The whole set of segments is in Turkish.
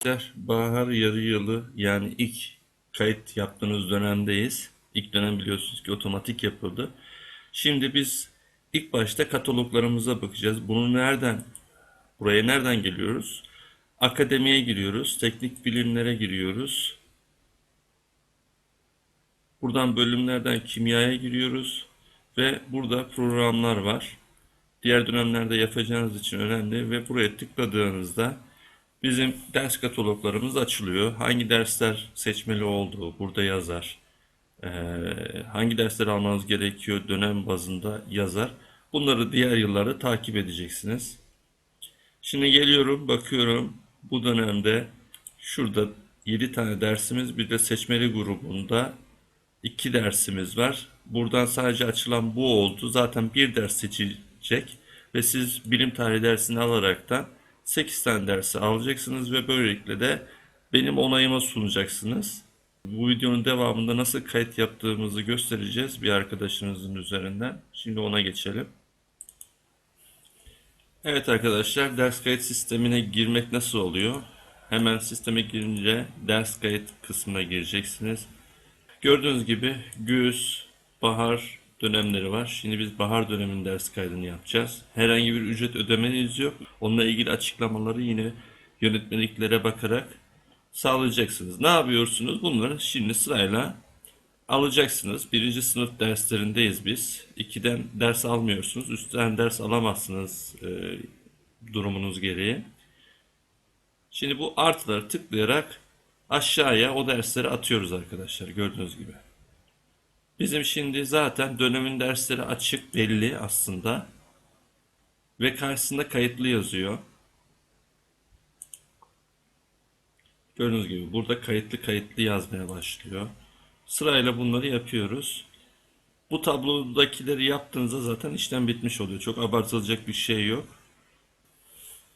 Arkadaşlar bahar yarı yılı yani ilk kayıt yaptığınız dönemdeyiz. İlk dönem biliyorsunuz ki otomatik yapıldı. Şimdi biz ilk başta kataloglarımıza bakacağız. Bunu nereden, buraya nereden geliyoruz? Akademiye giriyoruz, teknik bilimlere giriyoruz. Buradan bölümlerden kimyaya giriyoruz ve burada programlar var. Diğer dönemlerde yapacağınız için önemli ve buraya tıkladığınızda bizim ders kataloglarımız açılıyor. Hangi dersler seçmeli olduğu burada yazar. Ee, hangi dersleri almanız gerekiyor dönem bazında yazar. Bunları diğer yıllarda takip edeceksiniz. Şimdi geliyorum, bakıyorum. Bu dönemde şurada 7 tane dersimiz, bir de seçmeli grubunda 2 dersimiz var. Buradan sadece açılan bu oldu. Zaten bir ders seçilecek ve siz bilim tarihi dersini alaraktan 8 tane dersi alacaksınız ve böylelikle de benim onayıma sunacaksınız. Bu videonun devamında nasıl kayıt yaptığımızı göstereceğiz bir arkadaşınızın üzerinden. Şimdi ona geçelim. Evet arkadaşlar ders kayıt sistemine girmek nasıl oluyor? Hemen sisteme girince ders kayıt kısmına gireceksiniz. Gördüğünüz gibi güz, bahar dönemleri var. Şimdi biz bahar döneminin ders kaydını yapacağız. Herhangi bir ücret ödemeniz yok. Onunla ilgili açıklamaları yine yönetmeliklere bakarak sağlayacaksınız. Ne yapıyorsunuz? Bunları şimdi sırayla alacaksınız. Birinci sınıf derslerindeyiz biz. İkiden ders almıyorsunuz. Üstten ders alamazsınız e, durumunuz gereği. Şimdi bu artıları tıklayarak aşağıya o dersleri atıyoruz arkadaşlar gördüğünüz gibi. Bizim şimdi zaten dönemin dersleri açık belli aslında. Ve karşısında kayıtlı yazıyor. Gördüğünüz gibi burada kayıtlı kayıtlı yazmaya başlıyor. Sırayla bunları yapıyoruz. Bu tablodakileri yaptığınızda zaten işlem bitmiş oluyor. Çok abartılacak bir şey yok.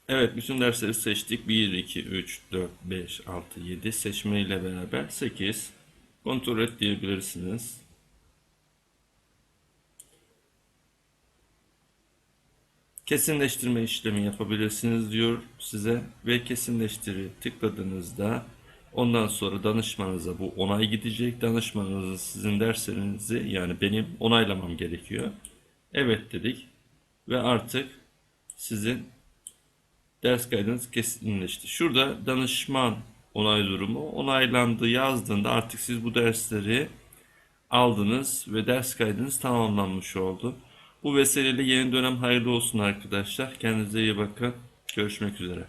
Evet bütün dersleri seçtik. 1, 2, 3, 4, 5, 6, 7 seçme ile beraber 8. Kontrol et diyebilirsiniz. Kesinleştirme işlemi yapabilirsiniz diyor size ve kesinleştiri tıkladığınızda ondan sonra danışmanınıza bu onay gidecek. Danışmanınızın sizin derslerinizi yani benim onaylamam gerekiyor. Evet dedik ve artık sizin ders kaydınız kesinleşti. Şurada danışman onay durumu onaylandı yazdığında artık siz bu dersleri aldınız ve ders kaydınız tamamlanmış oldu. Bu vesileyle yeni dönem hayırlı olsun arkadaşlar. Kendinize iyi bakın. Görüşmek üzere.